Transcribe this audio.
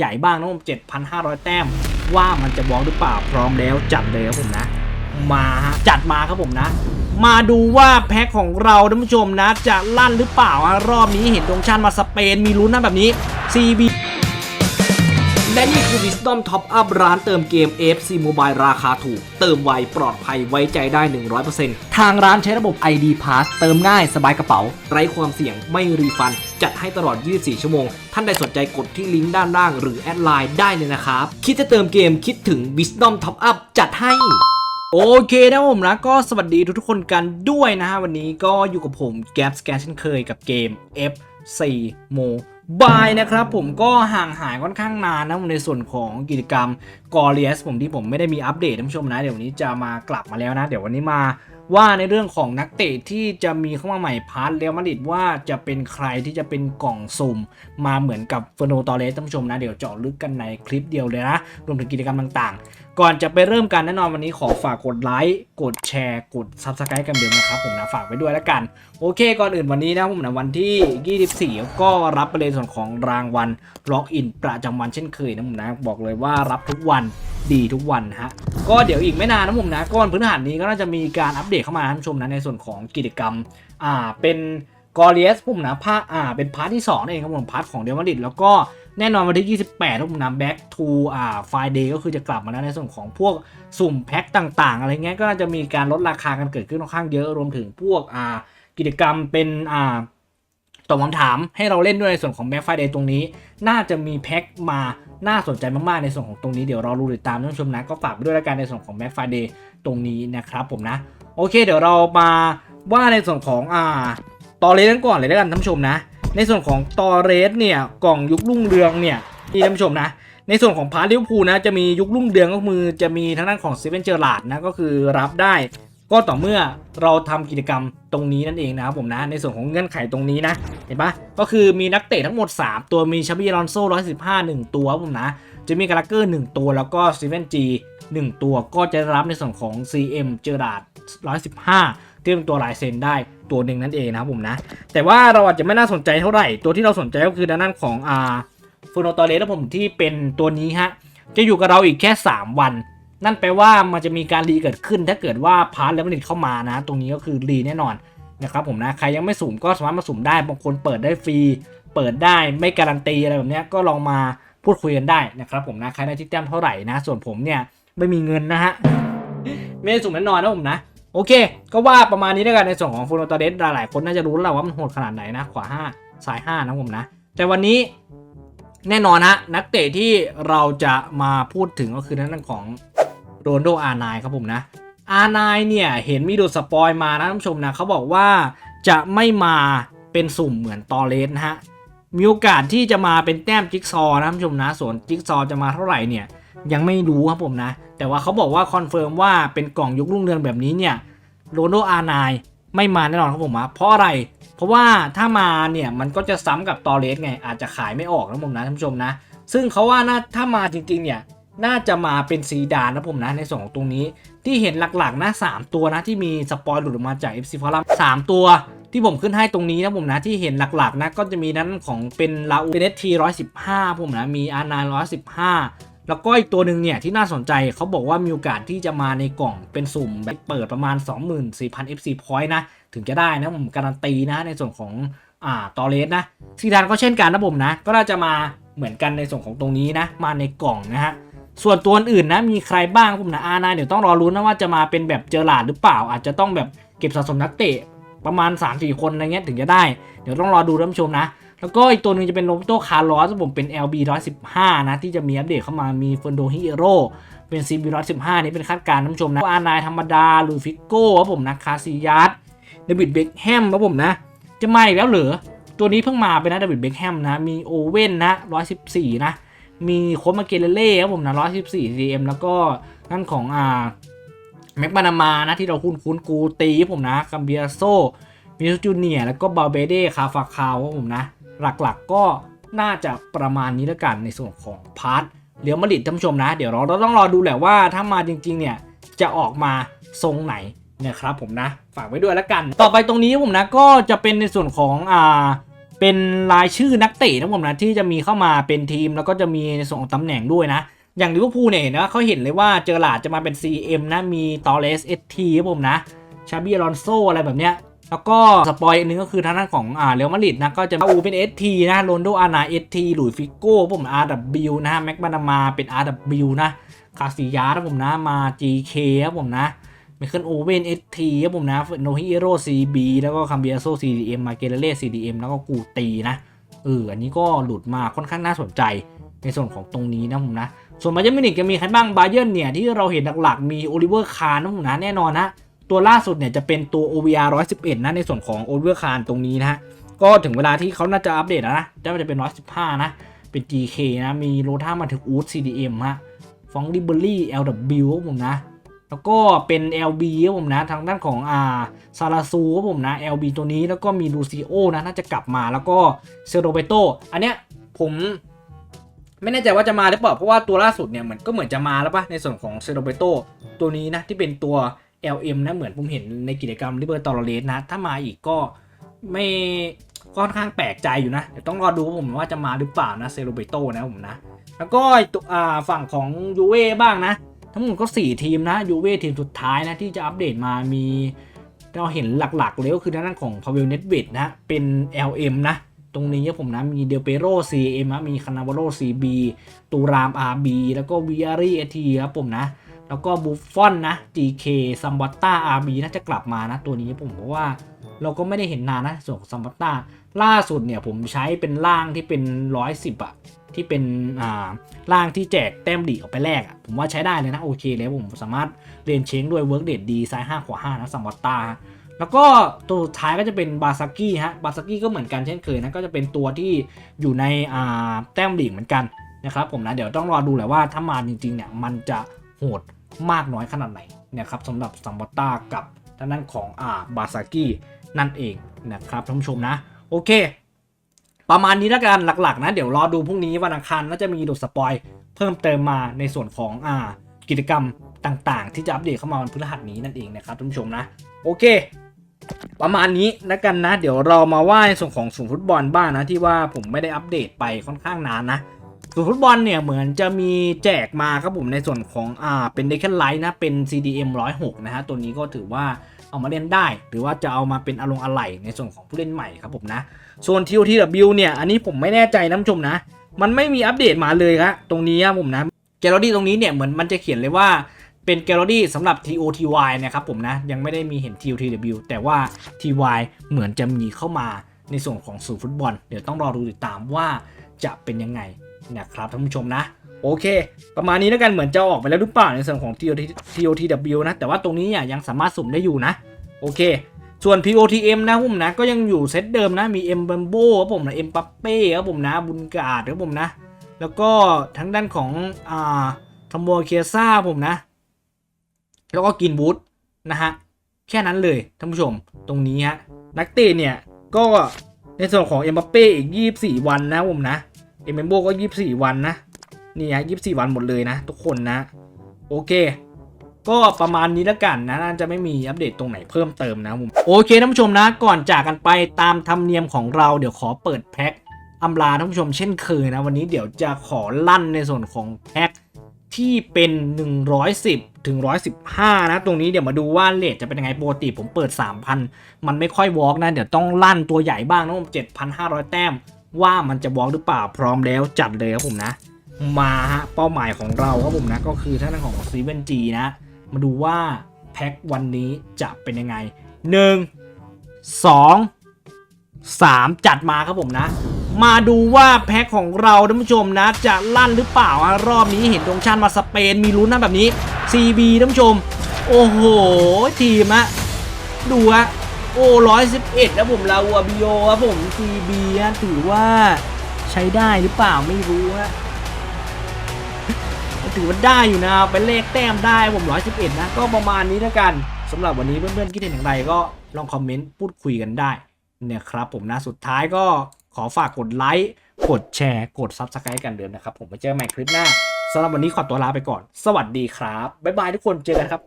ใหญ่บ้างนะผม 7,500 แต้ม ว่ามันจะบล็อกหรือเปล่า พร้อมแล้วจัดเลยครับผมนะ มาฮะ จัดมาครับผมนะ มาดูว่าแพ็คของเราท่านผู้ชมนะ จะลั่นหรือเปล่าฮะรอบนี้เห็นดงชันมาสเปนมีลุ้นนะแบบนี้ CB และนี่คือ Wisdom Top Up ร้านเติมเกม FC Mobile ราคาถูก เติมไว ปลอดภัยไว้ใจได้ 100%ทางร้านใช้ระบบ ID Pass เติมง่ายสบายกระเป๋า ไร้ความเสี่ยงไม่รีฟัน จัดให้ตลอด 24 ชั่วโมง ท่านใดสนใจกดที่ลิงก์ด้านล่าง หรือแอดไลน์ได้เลยนะครับ คิดจะเติมเกมคิดถึง Wisdom Top Up จัดให้โอเคนะผมนะก็สวัสดีทุกๆคนกันด้วยนะฮะวันนี้ก็อยู่กับผมแก p สแกนเช่นเคยกับเกม F4 Mobile นะครับผมก็ห่างหายค่อนข้างนานนะในส่วนของกิจกรรม g o r i a s ผมที่ผมไม่ได้มีอัปเดตท่านผู้ชมนะ เดี๋ยววันนี้จะมากลับมาแล้วนะ เดี๋ยววันนี้มาว่าในเรื่องของนักเตะที่จะมีเข้ามาใหม่พาร์ทเรอัลมาดริดว่าจะเป็นใครที่จะเป็นกล่องสุ่ม มาเหมือนกับเฟอร์โนตอเรสท่านผู้ชมนะ เดี๋ยวเจาะลึกกันในคลิปเดียวเลยนะ รวมถึงกิจกรรมต่างๆ ก่อนจะไปเริ่มกันแน่นอนวันนี้ขอฝากกดไลค์กดแชร์กด Subscribe กันเดิมนะครับผมนะฝากไว้ด้วยแล้วกัน โอเค ก่อนอื่นวันนี้นะผมนะวันที่ 24 ก็รับไปเลยส่วนของรางวัลล็อกอินประจำวันเช่นเคยนะผมนะบอกเลยว่ารับทุกวันดีทุกวันฮะก็เดี๋ยวอีกไม่นานนะผมนะก้อนพื้นฐานนี้ก็น่าจะมีการอัปเดตเข้ามาท่านผู้ชมนะในส่วนของกิจกรรมอ่าเป็นกอริเอสผมนะภาคอ่าเป็นพาร์ทที่2นั่นเองครับผมพาร์ทของเดลมาดริดแล้วก็ แน่นอนวันที่ 28ครับผมนะ back to อ่า Friday ก็คือจะกลับมาแล้วในส่วนของพวกสุ่มแพ็คต่าง ๆ อะไรเงี้ยก็น่าจะมีการลดราคากันเกิดขึ้นค่อนข้างเยอะรวมถึงพวกอ่ากิจกรรมเป็นอ่าตอบคำถามให้เราเล่นด้วยในส่วนของ Black Friday ตรงนี้ น่าจะมีแพ็คมาน่าสนใจมาก ๆ ในส่วนของตรงนี้เดี๋ยวรารู้ติดตามท่านผู้ชมนะก็ฝากไปด้วยล้วกันในส่วนของ Black Friday ตรงนี้นะครับผมนะ โอเค เดี๋ยวเรามาว่าในส่วนของอ่าตอเรสกันก่อนเลยแล้วกันท่านผู้ชมนะ ในส่วนของตอเรสเนี่ยกล่องยุครุ่งเรืองเนี่ยนี่ท่านผู้ชมนะในส่วนของพาร์ทลิเวอร์พูลนะจะมียุครุ่งเรืองก็คือจะมีทางด้านของเซเว่นเจอร์ลาดนะก็คือรับได้ ก็ต่อเมื่อเราทำกิจกรรมตรงนี้นั่นเองนะครับผมนะในส่วนของเงื่อนไขตรงนี้นะเห็นปะก็คือมีนักเตะทั้งหมด 3 ตัวมีชาบีลอนโซ่115 1 ตัวครับผมนะจะมีกาลาเกอร์ 1 ตัวแล้วก็ซีเวนจี1ตัวก็จะรับในส่วนของ CM เจอราด115ที่เป็นตัวลายเซ็นได้ ตัวหนึ่งนั่นเองนะครับผมนะ แต่ว่าเราอาจจะไม่น่าสนใจเท่าไหร่ ตัวที่เราสนใจก็คือด้านนั้นของอ่าฟูโนตอเรสผมที่เป็นตัวนี้ฮะจะอยู่กับเราอีกแค่ 3 วัน นั่นแปลว่ามันจะมีการรีเกิดขึ้น ถ้าเกิดว่าพาร์ทแล้วมันเข้ามานะ ตรงนี้ก็คือรีแน่นอนนะครับผมนะใครยังไม่สุ่มก็สามารถมาสุ่มได้บางคนเปิดได้ฟรี เปิดได้ไม่การันตีอะไรแบบนี้ก็ลองมาพูดคุยกันได้นะครับผมนะใครได้ที่แต้มเท่าไหร่นะ ส่วนผมเนี่ยไม่มีเงินนะฮะไม่ได้สุ่มแน่นอนนะผมนะ โอเค ก็ว่าประมาณนี้แล้วกันในส่วนของฟูโนตอเดสหลายๆ คนน่าจะรู้แล้วว่ามันโหดขนาดไหนนะขวา 5 ซ้าย 5 นะผมนะ แต่วันนี้แน่นอนฮะนักเตะที่เราจะมาพูดถึงก็คือนั่นของโรนโดอาร์ไนครับผมนะอาร์ไนเนี่ย เห็นมีดูสปอยมานะท่านผู้ชมนะเขาบอกว่าจะไม่มาเป็นสุ่มเหมือนตอเลสนะฮะมีโอกาสที่จะมาเป็นแต้มจิ๊กซอนะท่านผู้ชมนะส่วนจิ๊กซอจะมาเท่าไหร่เนี่ย ยังไม่รู้ครับผมนะ แต่ว่าเขาบอกว่าคอนเฟิร์มว่าเป็นกล่องยุครุ่งเรืองแบบนี้เนี่ยโรนโดอาร์ไนไม่มาแน่นอนครับผมนะเพราะอะไร เพราะว่าถ้ามาเนี่ยมันก็จะซ้ำกับตอเลสไง อาจจะขายไม่ออกนะผมนะท่านผู้ชมนะ ซึ่งเขาว่าน่าถ้ามาจริงๆเนี่ยน่าจะมาเป็นซีดานนะผมนะในส่วนของตรงนี้ ที่เห็นหลักๆนะ 3 ตัวนะที่มีสปอยล์หลุดออกมาจาก FC ฟอรัม3ตัวที่ผมขึ้นให้ตรงนี้นะผมนะที่เห็นหลักๆนะก็จะมีนั้นของเป็นลาอูเนทีร้อยสิบห้าผมนะมีอานาร้อยสิบห้า แล้วก็อีกตัวหนึ่งเนี่ยที่น่าสนใจเขาบอกว่ามีโอกาสที่จะมาในกล่องเป็นสุ่มแบบเปิดประมาณ 24,000 FC point นะ ถึงจะได้นะผมการันตีนะในส่วนของอ่าตอเลสนะซีดานก็เช่นกันนะผมนะ ก็น่าจะมาเหมือนกันในส่วนของตรงนี้นะ มาในกล่องนะฮะส่วนตัวอื่นนะมีใครบ้างผมนะอานาเดี๋ยวต้องรอรุ้นนะว่าจะมาเป็นแบบเจอหลาดหรือเปล่า อาจจะต้องแบบเก็บสะสมนักเตะประมาณ 3-4 คนอะไรเงี้ยถึงจะได้ เดี๋ยวต้องรอดูท่านผู้ชมนะ แล้วก็อีกตัวหนึ่งจะเป็นโรบโตคาร์ลอสผมเป็น LB 115 นะ ที่จะมีอัปเดตเข้ามามีเฟนโดฮิโร่เป็น CB 115 นี่เป็นคาดการณ์ท่านผู้ชมนะอานายธรรมดาหรือฟิโก้ครับผมนะคาซิยัสเดวิดเบคแฮมครับผมนะ จะมาอีกแล้วเหรอ ตัวนี้เพิ่งมาไปนะเดวิดเบคแฮมนะ มีโอเว่นนะ 114 นะ มีโคมาเกเลเล่ครับผมนะ 114 CM แล้วก็นั่นของอ่าแม็กบานามานะที่เราคุ้นคุ้นกูตีครับผมนะกัมเบียโซมิสจูเนียแล้วก็บาเบเดคาฟาคาวครับผมนะ หลักๆก็น่าจะประมาณนี้แล้วกันในส่วนของพาร์ทเรียวมาดริดท่านผู้ชมนะ เดี๋ยวเราเราต้องรอดูแหละว่าถ้ามาจริงๆเนี่ยจะออกมาทรงไหนนะครับผมนะฝากไว้ด้วยแล้วกัน ต่อไปตรงนี้ผมนะก็จะเป็นในส่วนของอ่าเป็นรายชื่อนักเตะนะผมนะที่จะมีเข้ามาเป็นทีมแล้วก็จะมีในส่วนของตำแหน่งด้วยนะ อย่างลิเวอร์พูลเนี่ยนว่าเขาเห็นเลยว่าเจอหลาดจะมาเป็น CM นะมีตอเรสเอทีครับผมนะชาบีอลอนโซอะไรแบบเนี้ย แล้วก็สปอยอันนึงก็คือทางด้านของอ่าเรอัลมาดริดนะก็จะอูเป็น ST นะโรนโดอานา ST หลุยฟิโก้ผม RW นะแม็กบานามาเป็น RW นะคาซิยาครับผมนะมา GK ครับผมนะไมเคิลโอเวน ST ครับผมนะโนฮิเอโร่ CB แล้วก็คัมเบียโซ CDM มมาเกเรเล่ CDM แล้วก็กูตีนะเอออันนี้ก็หลุดมาค่อนข้างน่าสนใจในส่วนของตรงนี้นะผมนะ ส่วนบาเยอร์มิวนิกจะมีใครบ้างบาเยอร์เนี่ยที่เราเห็นหลักๆมีโอลิเวอร์คาร์นะผมนะแน่นอนนะ ตัวล่าสุดเนี่ยจะเป็นตัว OVR 111 นะในส่วนของโอลิเวอร์คาร์ตรงนี้นะฮะ ก็ถึงเวลาที่เขาน่าจะอัปเดตแล้วนะจะจะเป็น 115 นะ เป็น GK นะ มีโรท่ามาถึงอูด CDM ฮะฟองดิเบอรี่ LW ครับผมนะ แล้วก็เป็น LB ครับผมนะ ทางด้านของอ่าซาลาซูครับผมนะ LB ตัวนี้แล้วก็มีลูซิโอนะ น่าจะกลับมาแล้วก็เซโรเบโตอันเนี้ยผมไม่แน่ใจว่าจะมาหรือเปล่า เพราะว่าตัวล่าสุดเนี่ยเหมือนก็เหมือนจะมาแล้วปะในส่วนของเซโรเบโตตัวนี้นะ ที่เป็นตัว LM นะเหมือนผมเห็นในกิจกรรมริเบอร์ตอร์เลสนะ ถ้ามาอีกก็ไม่ค่อนข้างแปลกใจอยู่นะเดี๋ยวต้องรอดูผมว่าจะมาหรือเปล่านะเซโรเบโตนะผมนะ แล้วก็ตัวฝั่งของยูเว่บ้างนะ ทั้งหมดก็ 4 ทีมนะยูเว่ทีมสุดท้ายนะที่จะอัปเดตมามีเราเห็นหลักๆเลยก็คือด้านของพาเวลเน็ตเวดนะ เป็น LM นะ ตรงนี้ผมนะมีเดลเปโร CM นะมีคานาวโร CB ตูราม RB แล้วก็วิอารีเอทีครับผมนะ แล้วก็บุฟฟอนนะ GK ซัมบัตตา RB น่าจะกลับมานะ ตัวนี้ผมเพราะว่าเราก็ไม่ได้เห็นนานนะส่วนของซัมบัตตาล่าสุดเนี่ยผมใช้เป็นร่างที่เป็น 110อะที่เป็นอ่าร่างที่แจกแต้มดีออกไปแลกอะผมว่าใช้ได้เลยนะโอเคเลยผมสามารถเรียนเช้งด้วยเวิร์กเดดดีซ้าย5ขวา5นะซัมบัตตาแล้วก็ตัวสุดท้ายก็จะเป็นบาซากี้ฮะบาซากี้ก็เหมือนกันเช่นเคยนะก็จะเป็นตัวที่อยู่ในอ่าแต้มลีกเหมือนกันนะครับผมนะเดี๋ยวต้องรอดูแหละว่าถ้ามาจริงๆเนี่ยมันจะโหด มากน้อยขนาดไหนนะครับสำหรับซัมบัตตากับทางด้านของอ่าบาซากี้นั่นเองนะครับท่านผู้ชมนะ โอเค ประมาณนี้แล้วกันหลักๆ นะ เดี๋ยวรอดูพรุ่งนี้วันอังคารน่าจะมีดูสปอยเพิ่มเติมมาในส่วนของอ่ากิจกรรมต่างๆ ที่จะอัปเดตเข้ามาวันพฤหัสนี้นั่นเองนะครับท่านผู้ชมนะ โอเค ประมาณนี้แล้วกันนะ เดี๋ยวเรามาว่าในส่วนของศูนฟุตบอลบ้างนะที่ว่าผมไม่ได้อัปเดตไปค่อนข้างนานนะ ศูนฟุตบอลเนี่ยเหมือนจะมีแจกมาครับผมในส่วนของอ่าเป็นเดค e นไลท์นะเป็น CDM 106นะฮะตัวนี้ก็ถือว่าเอามาเล่นได้ หรือว่าจะเอามาเป็นอารมณ์อะไหล่ในส่วนของผู้เล่นใหม่ครับผมนะส่วน TOTW เนี่ยอันนี้ผมไม่แน่ใจนะผู้ชมนะ มันไม่มีอัปเดตมาเลยครับตรงนี้ครับผมนะแกลเลอรี่ตรงนี้เนี่ยเหมือนมันจะเขียนเลยว่าเป็นแกลเลอรี่สำหรับ TOTY นะครับผมนะยังไม่ได้มีเห็น TOTW แต่ว่า TY เหมือนจะมีเข้ามาในส่วนของสู่ฟุตบอล เดี๋ยวต้องรอดูติดตามว่าจะเป็นยังไง นะครับท่านผู้ชมนะ โอเค ประมาณนี้แล้วกันเหมือนจะออกไปแล้วหรือเปล่าในส่วนของ totw นะ แต่ว่าตรงนี้เนี่ยยังสามารถสุ่มได้อยู่นะ โอเค ส่วน POTM นะผมนะ ก็ยังอยู่เซตเดิมนะ มี M b a m b o ครับผมนะ M ปัปเป้ครับผมนะ บุญกาดครับผมนะ แล้วก็ทั้งด้านของอ่าทัมโบเคียซ่าผมนะ แล้วก็กินบูธนะฮะแค่นั้นเลยท่านผู้ชมตรงนี้ฮะนักเตะเนี่ยก็ในส่วนของเอ็มบัปเป้อีก 24 วันนะผมนะ เอ็มเบโบก็ 24 วันนะนี่ฮะ24 วันหมดเลยนะ ทุกคนนะ โอเค ก็ประมาณนี้แล้วกันนะน่าจะไม่มีอัปเดตตรงไหนเพิ่มเติมนะผมโอเคท่านผู้ชมนะ ก่อนจากกันไปตามธรรมเนียมของเราเดี๋ยวขอเปิดแพ็คอำลาท่านผู้ชมเช่นเคยนะ วันนี้เดี๋ยวจะขอลั่นในส่วนของแพ็คที่เป็น 110 ถึง 115 นะ ตรงนี้เดี๋ยวมาดูว่าเลทจะเป็นยังไงปกติผมเปิด 3,000 มันไม่ค่อยวอล์กนะ เดี๋ยวต้องลั่นตัวใหญ่บ้างนะผม7,500 แต้ม ว่ามันจะวอล์กหรือเปล่าพร้อมแล้วจัดเลยครับผมนะ มาฮะเป้าหมายของเราครับผมนะก็คือท่านของซีเวนจีนะ มาดูว่าแพ็ควันนี้จะเป็นยังไง 1 2 3 จัดมาครับผมนะ มาดูว่าแพ็คของเราท่านผู้ชมนะ จะลั่นหรือเปล่าฮะรอบนี้เห็นตรงชาติมาสเปนมีลุ้นนะแบบนี้ CB ท่านผู้ชม โอ้โห ทีมอะดูฮะ โอ้ร้อยสิบเอ็ดแล้วผมลาวัวบิโอครับผม CB ฮะถือว่าใช้ได้หรือเปล่าไม่รู้ฮะถือว่าได้อยู่นะเป็นเลขแต้มได้ผมร้อยสิบเอ็ดนะก็ประมาณนี้แล้วกันสำหรับวันนี้เพื่อนๆคิดเห็นอย่างไรก็ลองคอมเมนต์พูดคุยกันได้เนี่ยครับผมนะสุดท้ายก็ขอฝากกดไลค์กดแชร์กด Subscribe กันเดิมนะครับ ผมไปเจอกันใหม่คลิปหน้าสำหรับวันนี้ขอตัวลาไปก่อน สวัสดีครับ บ๊ายบายทุกคนเจอกันครับ